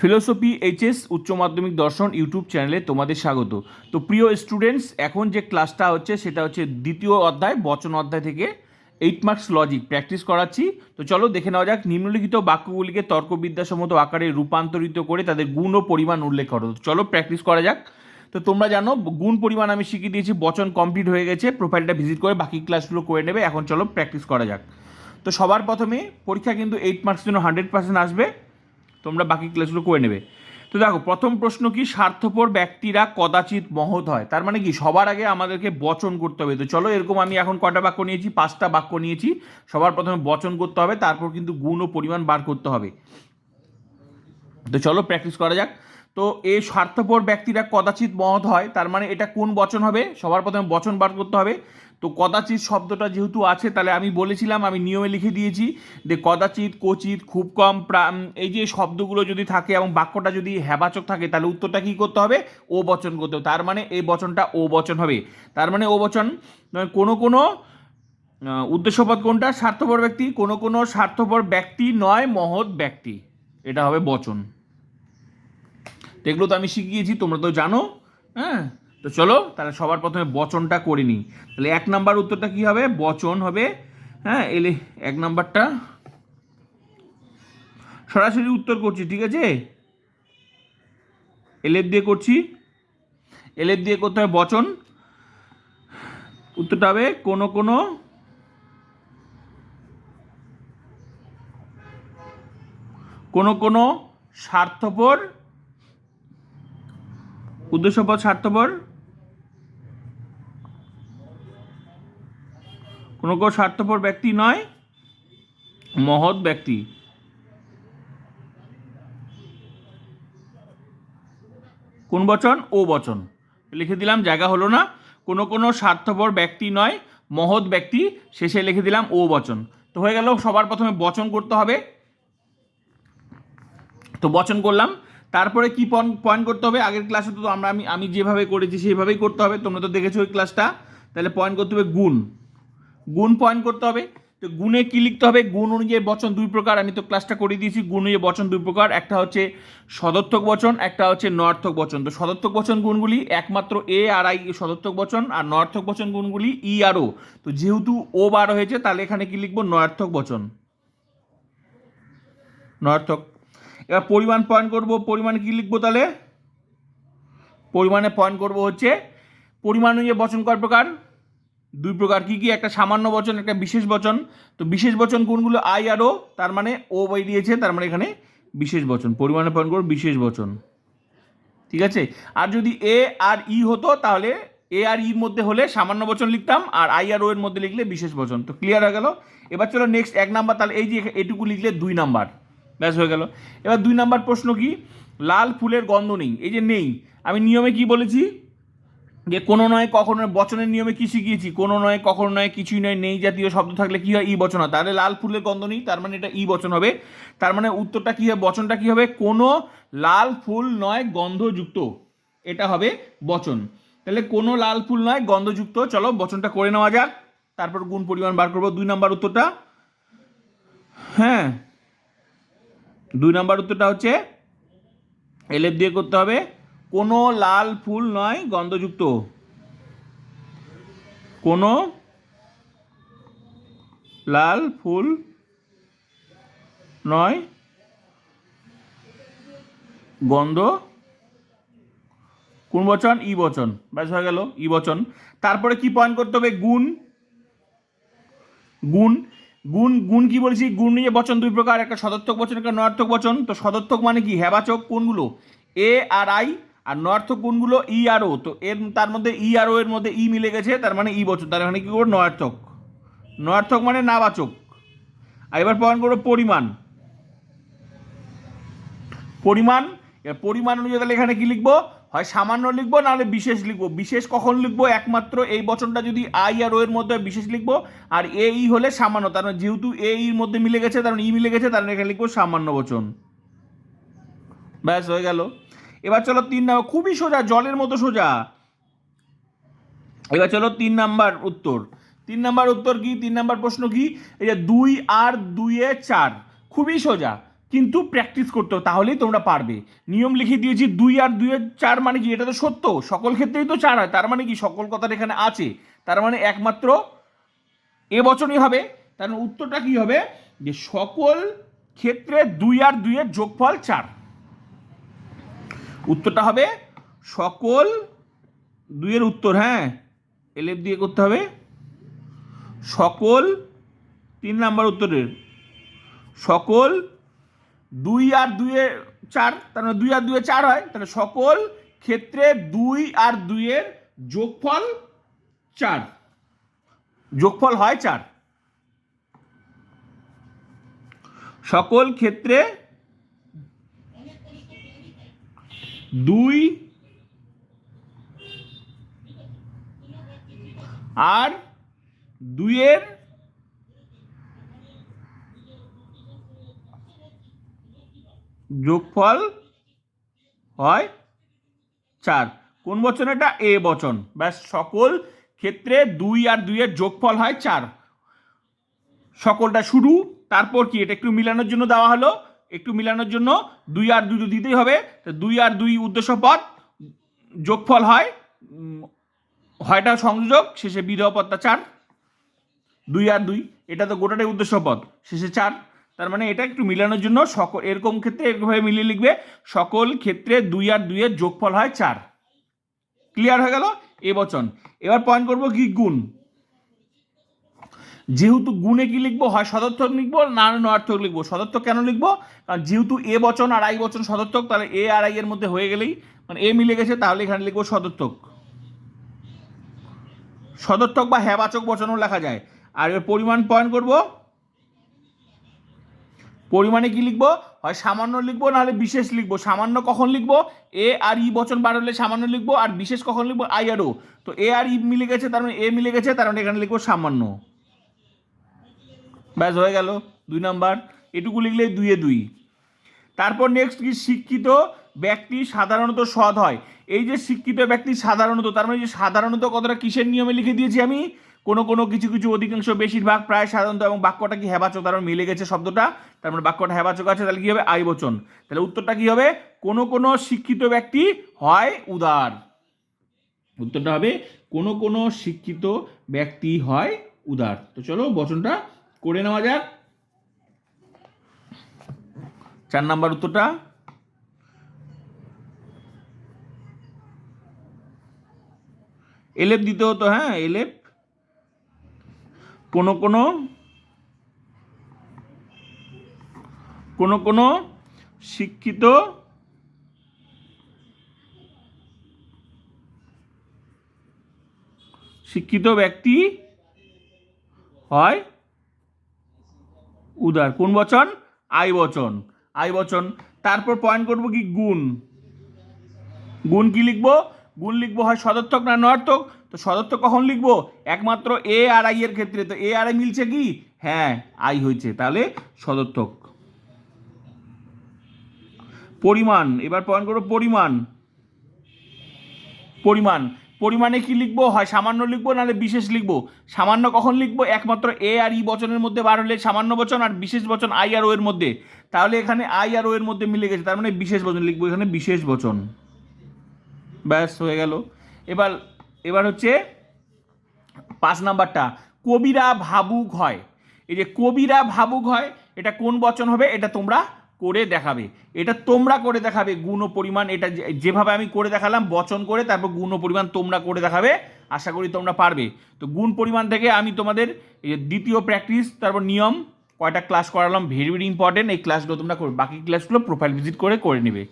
Philosophy, HS, উচ্চ মাধ্যমিক দর্শন ইউটিউব চ্যানেলে তোমাদের স্বাগত। তো প্রিয় স্টুডেন্টস এখন যে ক্লাসটা হচ্ছে, সেটা হচ্ছে দ্বিতীয় অধ্যায়, বচন অধ্যায় থেকে এইট মার্কস লজিক প্র্যাকটিস করাচ্ছি। তো চলো দেখে নেওয়া যাক, নিম্নলিখিত বাক্যগুলিকে তর্কবিদ্যাসম্মত আকারে রূপান্তরিত করে তাদের গুণ ও পরিমাণ উল্লেখ করো। চলো প্র্যাকটিস করা যাক। তো তোমরা জানো, গুণ পরিমাণ আমি শিখিয়ে দিয়েছি, বচন কমপ্লিট হয়ে গেছে প্রোফাইলটা ভিজিট করে বাকি ক্লাসগুলো করে নেবে, এখন চলো প্র্যাকটিস করা যাক। তো সবার প্রথমে পরীক্ষা কিন্তু এইট মার্কস জন্য হান্ড্রেড পার্সেন্ট আসবে। তোমরা বাকি ক্লাসগুলো করে নেবে। তো দেখো, প্রথম প্রশ্ন কি? স্বার্থপর ব্যক্তিরা কদাচিৎ মহৎ হয়। তার মানে কি? সবার আগে আমাদেরকে বচন করতে হবে। তো চলো, এরকম আমি এখন কটা বাক্য নিয়েছি? পাঁচটা বাক্য নিয়েছি। সবার প্রথমে বচন করতে হবে, তারপর কিন্তু গুণ ও পরিমাণ বার করতে হবে। তো চলো প্র্যাকটিস করা যাক। তো এই স্বার্থপর ব্যক্তিরা কদাচিৎ মহৎ হয়, তার মানে এটা কোন বচন হবে? সবার প্রথমে বচন বার করতে হবে। তো কদাচিৎ শব্দটা যেহেতু আছে, তাহলে আমি বলেছিলাম, আমি নিয়মে লিখে দিয়েছি যে কদাচিৎ কোচিত খুব কম এই যে শব্দগুলো যদি থাকে এবং বাক্যটা যদি হ্যাবাচক থাকে, তাহলে উত্তরটা কী করতে হবে? ও বচন করতে হবে। তার মানে এই বচনটা ও বচন হবে। তার মানে ও বচন কোনো কোনো উদ্দেশ্যপদ কোনটা? স্বার্থপর ব্যক্তি, কোনো কোনো স্বার্থপর ব্যক্তি নয়, মহৎ ব্যক্তি। এটা হবে বচন। তো এগুলো তো আমি শিখিয়েছি, তোমরা তো জানো। হ্যাঁ? তো চলো, তাহলে সবার প্রথমে বচনটা করে নিই। তাহলে এক নাম্বার উত্তরটা কি হবে? বচন হবে। হ্যাঁ এলে এক নাম্বারটা। সরাসরি উত্তর করছি, ঠিক আছে? এলের দিয়ে করছি। এলের দিয়ে করতে হবে বচন। উত্তরটা হবে কোনো কোনো। কোনো কোনো স্বার্থপর উদ্দেশ্যপদ স্বার্থপর? কোনো কোনো স্বার্থপর ব্যক্তি নয়, মহৎ ব্যক্তি। কোন বচন? ও বচন। লিখে দিলাম, জায়গা হলো না। কোনো কোনো স্বার্থপর ব্যক্তি নয়, মহৎ ব্যক্তি। শেষে লিখে দিলাম, ও বচন। তো হয়ে গেল, সবার প্রথমে বচন করতে হবে। তো বচন করলাম তারপরে কি পয়েন্ট করতে হবে? আগের ক্লাসে তো আমরা, আমি আমি যেভাবে করেছি, সেইভাবেই করতে হবে। তোমরা তো দেখেছ ওই ক্লাসটা তাহলে পয়েন্ট করতে হবে গুণ। গুণ পয়েন্ট করতে হবে। তো গুণে কি লিখতে হবে? গুণ অনুযায়ী বচন দুই প্রকার। আমি তো ক্লাসটা করে দিয়েছি। গুণ অনুযায়ী বচন দুই প্রকার। একটা হচ্ছে সদর্থক বচন, একটা হচ্ছে নয়ার্থক বচন। তো সদর্থক বচন গুণগুলি একমাত্র এ আর আই সদর্থক বচন আর নয়ার্থক বচন গুণগুলি ই আর ও তো যেহেতু ও বার হয়েছে, তাহলে এখানে কি লিখব? নয়ার্থক বচন। নয়ার্থক এবার পরিমাণ পয়েন্ট করব, পরিমাণ কি লিখব তাহলে? পরিমাণে পয়েন্ট করব হচ্ছে, পরিমাণ অনুযায়ী বচন কয় প্রকার? দুই প্রকার, কি কি? একটা সামান্য বচন, একটা বিশেষ বচন। তো বিশেষ বচন কোনগুলো? আই আর ও তার মানে ও বাই দিয়েছে, তার মানে এখানে বিশেষ বচন। পরিমাণে পয়েন্ট করব, বিশেষ বচন। ঠিক আছে? আর যদি এ আর ই হতো, তাহলে এ আর ইর মধ্যে হলে সামান্য বচন লিখতাম, আর আই আর ও এর মধ্যে লিখলে বিশেষ বচন। তো ক্লিয়ার হয়ে গেল? এবার চলো নেক্সট এক নাম্বার, তাহলে এই যে এটুকু লিখলে দুই নাম্বার। ব্যাস হয়ে গেল। এবার দুই নাম্বার প্রশ্ন কি? লাল ফুলের গন্ধ নেই, এই যে নেই। আমি নিয়মে কি বলেছি? যে কোনো নয় কখনো, বচনের নিয়মে কি শিখিয়েছি? কোনো নয় কখনো নয়, কিছুই নয়, নেই জাতীয় শব্দ থাকলে কি হয়? ই বচন হয়। তাহলে লাল ফুলের গন্ধ নেই, তার মানে এটা ই বচন হবে। তার মানে উত্তরটা কি হবে? বচনটা কি হবে? কোনো লাল ফুল নয় গন্ধযুক্ত, এটা হবে বচন। তাহলে কোনো লাল ফুল নয় গন্ধযুক্ত, চলো বচনটা করে নেওয়া যাক। তারপর গুণ পরিমাণ বার করব। দুই নাম্বার উত্তরটা। হ্যাঁ। দুই নাম্বার উত্তরটা হচ্ছে এলের দিয়ে করতে হবে, কোনো লাল ফুল নয় গন্ধযুক্ত। কোনো লাল ফুল নয় গন্ধ, কোন বচন? ই বচন। ব্যাস হয়ে গেল, ই বচন। তারপরে কি পয়েন্ট করতে হবে? গুণ। গুণ। গুণ গুণ কি বলছি? গুণ নিয়ে বচন দুই প্রকার, একটা সদর্থক বচন, একটা নয়ার্থক বচন। তো সদর্থক মানে কি? হ্যাবাচক কোনগুলো? এ আর আই, আর নয়ার্থক কোনগুলো? ই আর ও। তো এর, তার মধ্যে ই আর ও, এর মধ্যে ই মিলে গেছে, তার মানে ই বচন। তার মানে কি করব? নয়ার্থক। নয়ার্থক মানে নাবাচক। আর এবার প্রমাণ করব পরিমাণ। পরিমাণ, এবার পরিমাণ অনুযায়ী তাহলে এখানে কি লিখব? হয় সামান্য লিখব, নাহলে বিশেষ লিখব। বিশেষ কখন লিখব? একমাত্র এই বচনটা যদি আই আর ও এর মধ্যে বিশেষ লিখব। আর এ, ই হলে সামান্য। তার মানে যেহেতু এ, ইর মধ্যে মিলে গেছে, তার মানে ই মিলে গেছে, তার মানে এখানে লিখব সামান্য বচন। ব্যাস, হয়ে গেল। এবার চলো তিন নাম্বার, খুবই সোজা, জলের মতো সোজা। এবার চলো তিন নাম্বার উত্তর। তিন নাম্বার উত্তর কি? তিন নাম্বার প্রশ্ন কি? এই যে দুই আর দুইয়ে চার। খুবই সোজা। কিন্তু প্র্যাকটিস করতে হবে, তাহলেই তোমরা পারবে। নিয়ম লিখে দিয়েছি, দুই আর দুইয়ের চার মানে কি? এটা তো সত্য। সকল ক্ষেত্রেই তো চার হয়, তার মানে কি? সকল কথাটা এখানে আছে। তার মানে একমাত্র এ বচনই হবে। তার মানে উত্তরটা কি হবে? যে সকল ক্ষেত্রে দুই আর দুইয়ের যোগফল চার। উত্তরটা হবে সকল দুইয়ের উত্তর হ্যাঁ? এলেপ দিয়ে করতে হবে। সকল তিন নাম্বার উত্তরের। সকল দুই আর দুইয়ের চার, তার মানে দুই আর দুইয়ে চার হয়, তাহলে সকল ক্ষেত্রে দুই আর দুইয়ের যোগফল চার। যোগফল হয় চার। সকল ক্ষেত্রে দুই আর দুইয়ের যোগফল হয় চার। কোন বচন এটা এ বচন। ব্যাস, সকল ক্ষেত্রে দুই আর দুইয়ের যোগফল হয় চার। সকলটা শুরু, তারপর কি? এটা একটু মিলানোর জন্য দেওয়া হলো। একটু মিলানোর জন্য দুই আর দুই দিতেই হবে। দুই আর দুই উদ্দেশ্য পদ, যোগফল হয় হয়টা সংযোগ শেষে বিধেয় পদটা চার। দুই আর দুই, এটা তো গোটাটাই উদ্দেশ্য পদ। শেষে চার। তার মানে এটা একটু মিলানোর জন্য সকল, এরকম ক্ষেত্রে এরকমভাবে মিলিয়ে লিখবে, সকল ক্ষেত্রে দুই আর দুইয়ের যোগফল হয় চার। ক্লিয়ার হয়ে গেল? বচন। এবার পয়েন্ট করব কি? গুণ। যেহেতু গুণে কি লিখব? হয় সদর্থক লিখব না নয়ার্থক লিখব? সদর্থক কেন লিখব? কারণ যেহেতু এ বচন আর আই বচন সদর্থক, তাহলে এ আর আই এর মধ্যে হয়ে গেলেই মানে এ মিলে গেছে, তাহলে এখানে লিখব সদর্থক। সদর্থক বা হ্যাবাচক বচনও লেখা যায়। আর এবার পরিমাণ পয়েন্ট করব। পরিমাণে কি লিখব? হয় সামান্য লিখব, নাহলে বিশেষ লিখব। সামান্য কখন লিখব? এ আর ই বচন বার হলে সামান্য লিখব, আর বিশেষ কখন লিখব? I R O. তো এ আর ই মিলে গেছে, তার মানে এ মিলে গেছে, তার মানে এখানে লিখব সামান্য। ব্যাস, হয়ে গেল। দুই নাম্বার। এটুকু লিখলে দুইয়ে দুই। তারপর নেক্সট কি? শিক্ষিত ব্যক্তি সাধারণত সৎ হয়। এই যে শিক্ষিত ব্যক্তি সাধারণত, তার মানে যে সাধারণত কতটা কিসের নিয়মে লিখে দিয়েছি আমি? কোনো কোনো কিছু কিছু অধিকাংশ বেশিরভাগ প্রায় সাধারণত এবং বাক্যটা কি হেবাচক? তার মানে মিলে গেছে শব্দটা। তার মানে বাক্যটা হেবাচক আছে, তাহলে কি হবে? আই বচন তাহলে উত্তরটা কি হবে? কোনো কোনো শিক্ষিত ব্যক্তি হয় উদার। উত্তরটা হবে, কোনো কোনো শিক্ষিত ব্যক্তি হয় উদার। তো চলো বচনটা করে নেওয়া যাক। চার নাম্বার উত্তরটা। এলেপ দিতে হতো হ্যাঁ এলেপ। কোনো কোনো কোনো কোনো শিক্ষিত শিক্ষিত ব্যক্তি হয় উদার। কোন বচন? আই বচন। আই বচন। তারপর পয়েন্ট করব কি? গুণ। গুণ কি লিখব? গুণ লিখব হয় সদর্থক না নয়ার্থক তো সদর্থক কখন লিখব? একমাত্র এ আর আই এর ক্ষেত্রে। তো এ আর আই মিলছে কি? হ্যাঁ আই হয়েছে। তাহলে সদর্থক পরিমাণ, এবার পয়েন্ট করব পরিমাণ। পরিমাণ, পরিমাণে কি লিখব? হয় সামান্য লিখব নাহলে বিশেষ লিখব? সামান্য কখন লিখব? একমাত্র এ আর ই বচনের মধ্যে বার হলে সামান্য বচন আর বিশেষ বচন আই আর ও এর মধ্যে। তাহলে এখানে আই আর ও এর মধ্যে মিলে গেছে। তার মানে বিশেষ বচন লিখব। এখানে বিশেষ বচন। ব্যাস, হয়ে গেল। এবার এবার হচ্ছে পাঁচ নাম্বারটা, কবিরা ভাবুক হয়। এই যে কবিরা ভাবুক হয়, এটা কোন বচন হবে? এটা তোমরা করে দেখাবে। এটা তোমরা করে দেখাবে, গুণ ও পরিমাণ, এটা যেভাবে আমি করে দেখালাম, বচন করে, তারপর গুণ ও পরিমাণ তোমরা করে দেখাবে। আশা করি তোমরা পারবে। তো গুণ পরিমাণ থেকে আমি তোমাদের দ্বিতীয় প্র্যাকটিস তারপর নিয়ম, কয়টা ক্লাস করালাম ভেরি ভেরি ইম্পর্টেন্ট এই ক্লাসগুলো তোমরা বাকি ক্লাসগুলো প্রোফাইল ভিজিট করে করে নেবে।